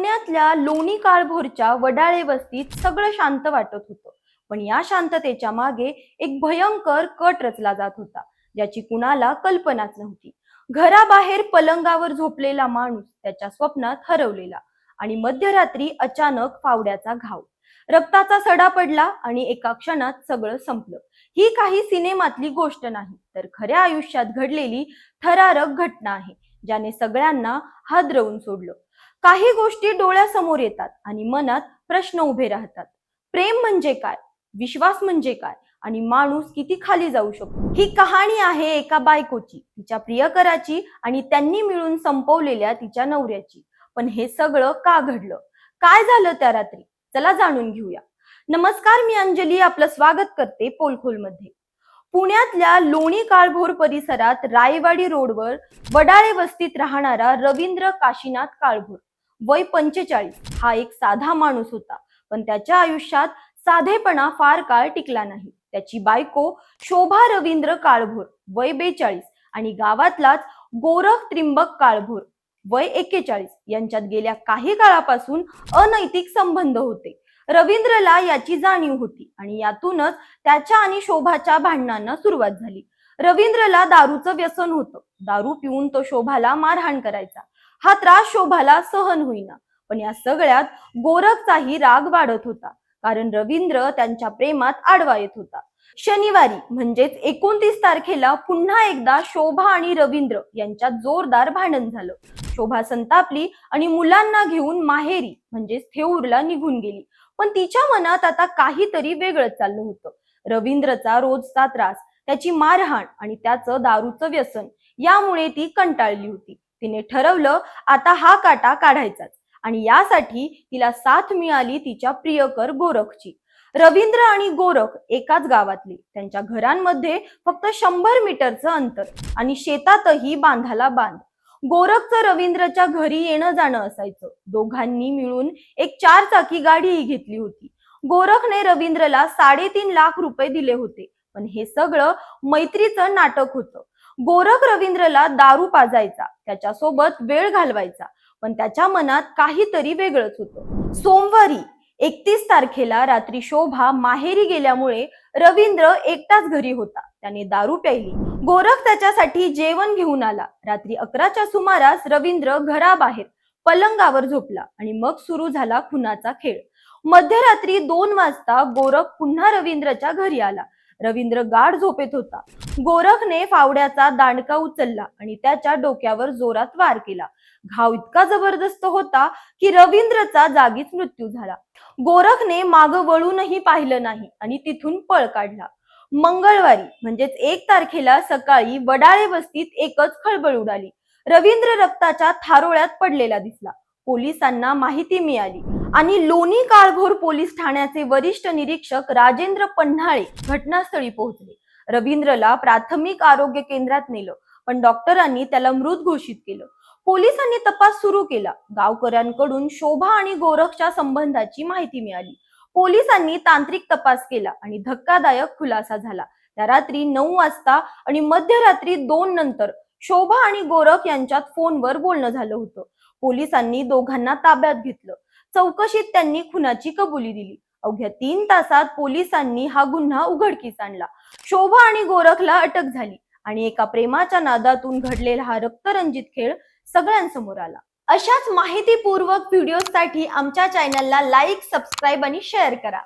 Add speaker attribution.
Speaker 1: पुण्यातल्या लोणी काळभोरच्या वडाळे वस्तीत सगळं शांत वाटत होतं. पण या शांततेच्या मागे एक भयंकर कट रचला जात होता ज्याची कुणाला कल्पनाच नव्हती. घराबाहेर पलंगावर झोपलेला माणूस त्याच्या स्वप्नात हरवलेला आणि मध्यरात्री अचानक फावड्याचा घाव. रक्ताचा सडा पडला आणि एका क्षणात सगळं संपलं. ही काही सिनेमातली गोष्ट नाही तर खऱ्या आयुष्यात घडलेली थरारक घटना आहे ज्याने सगळ्यांना हादरवून सोडलं. काही गोष्टी डोळ्यासमोर येतात आणि मनात प्रश्न उभे राहतात. प्रेम म्हणजे काय? विश्वास म्हणजे काय? आणि माणूस किती खाली जाऊ शकतो? ही कहाणी आहे एका बायकोची. तिच्या प्रियकराची आणि त्यांनी मिळून संपवलेल्या तिच्या नवऱ्याची. पण हे सगळं का घडलं? काय झालं त्या रात्री? चला जाणून घेऊया. नमस्कार मी अंजली. आपलं स्वागत करते पोलखोलमध्ये. पुण्यातल्या लोणी काळभोर परिसरात रायवाडी रोडवर वडाळे वस्तीत राहणारा रवींद्र काशीनाथ काळभोर. वय पंचेचाळीस. हा एक साधा माणूस होता. पण त्याच्या आयुष्यात साधेपणा फार काळ टिकला नाही. त्याची बायको शोभा रवींद्र काळभोर वय बेचाळीस आणि गावातलाच गोरख त्रिंबक काळभोर वय एक्केचाळीस. यांच्यात गेल्या काही काळापासून अनैतिक संबंध होते. रवींद्रला याची जाणीव होती आणि यातूनच त्याच्या आणि शोभाच्या भांडणांना सुरुवात झाली. रवींद्रला दारूचं व्यसन होतं. दारू पिऊन तो शोभाला मारहाण करायचा. हा त्रास शोभाला सहन होईना. पण या सगळ्यात गोरखचाही राग वाढत होता. कारण रवींद्र त्यांच्या प्रेमात आडवा येत होता. शनिवारी म्हणजेच एकोणतीस तारखेला पुन्हा एकदा शोभा आणि रवींद्र यांच्यात जोरदार भांडण झालं. शोभा संतापली आणि मुलांना घेऊन माहेरी म्हणजेच थेऊरला निघून गेली. पण तिच्या मनात आता काहीतरी वेगळंच चाललं होतं. रवींद्रचा रोजचा त्रास त्याची मारहाण आणि त्याचं दारूचं व्यसन यामुळे ती कंटाळली होती. तिने ठरवलं आता हा काटा काढायचाच. आणि यासाठी तिला साथ मिळाली तिच्या प्रियकर गोरखची. रवींद्र आणि गोरख एकाच गावातले. त्यांच्या घरांमध्ये फक्त शंभर मीटरचं अंतर आणि शेतातही बांधाला बांध. गोरखचं रवींद्रच्या घरी येणं जाणं असायचं. दोघांनी मिळून एक चार चाकी गाडीही घेतली होती. गोरखने रवींद्रला साडेतीन लाख रुपये दिले होते. पण हे सगळं मैत्रीचं नाटक होतं. गोरख रवींद्रला दारू पाजायचा. त्याच्यासोबत वेळ घालवायचा. पण त्याच्या मनात काहीतरी वेगळंच होतं. सोमवारी एकतीस तारखेला रात्री शोभा माहेरी गेल्यामुळे रवींद्र एकटाच घरी होता. त्याने दारू प्यायली. गोरख त्याच्यासाठी जेवण घेऊन आला. रात्री अकराच्या सुमारास रवींद्र घराबाहेर पलंगावर झोपला आणि मग सुरू झाला खुनाचा खेळ. मध्यरात्री दोन वाजता गोरख पुन्हा रवींद्रच्या घरी आला. रवींद्र गाढ झोपेत होता. गोरखने फावड्याचा दांडका उचलला आणि त्याच्या डोक्यावर जोरात वार केला. घाव इतका जबरदस्त होता की रवींद्रचा जागीच मृत्यू झाला. गोरखने माग वळूनही पाहिलं नाही आणि तिथून पळ काढला. मंगळवारी म्हणजेच एक तारखेला सकाळी वडाळे वस्तीत एकच खळबळ उडाली. रवींद्र रक्ताच्या थारोळ्यात पडलेला दिसला. पोलिसांना माहिती मिळाली. आणि लोणी काळभोर पोलीस ठाण्याचे वरिष्ठ निरीक्षक राजेंद्र पन्हाळे घटनास्थळी पोहोचले. रवींद्रला प्राथमिक आरोग्य केंद्रात नेलं पण डॉक्टरांनी त्याला मृत घोषित केलं. पोलिसांनी तपास सुरू केला. गावकऱ्यांकडून शोभा आणि गोरखच्या संबंधाची माहिती मिळाली. पोलिसांनी तांत्रिक तपास केला आणि धक्कादायक खुलासा झाला. त्या रात्री नऊ वाजता आणि मध्यरात्री दोन नंतर शोभा आणि गोरख यांच्यात फोनवर बोलणं झालं होतं. पोलिसांनी दोघांना ताब्यात घेतलं. चौकशीत त्यांनी खुनाची कबुली दिली. अवघ्या तीन तासात पोलिसांनी हा गुन्हा उघडकीस आणला. शोभा आणि गोरखला अटक झाली आणि एका प्रेमाच्या नादातून घडलेला हा रक्तरंजित खेळ सगळ्यांसमोर आला. अशाच माहितीपूर्वक व्हिडिओसाठी आमच्या चॅनलला लाईक सबस्क्राईब आणि शेअर करा.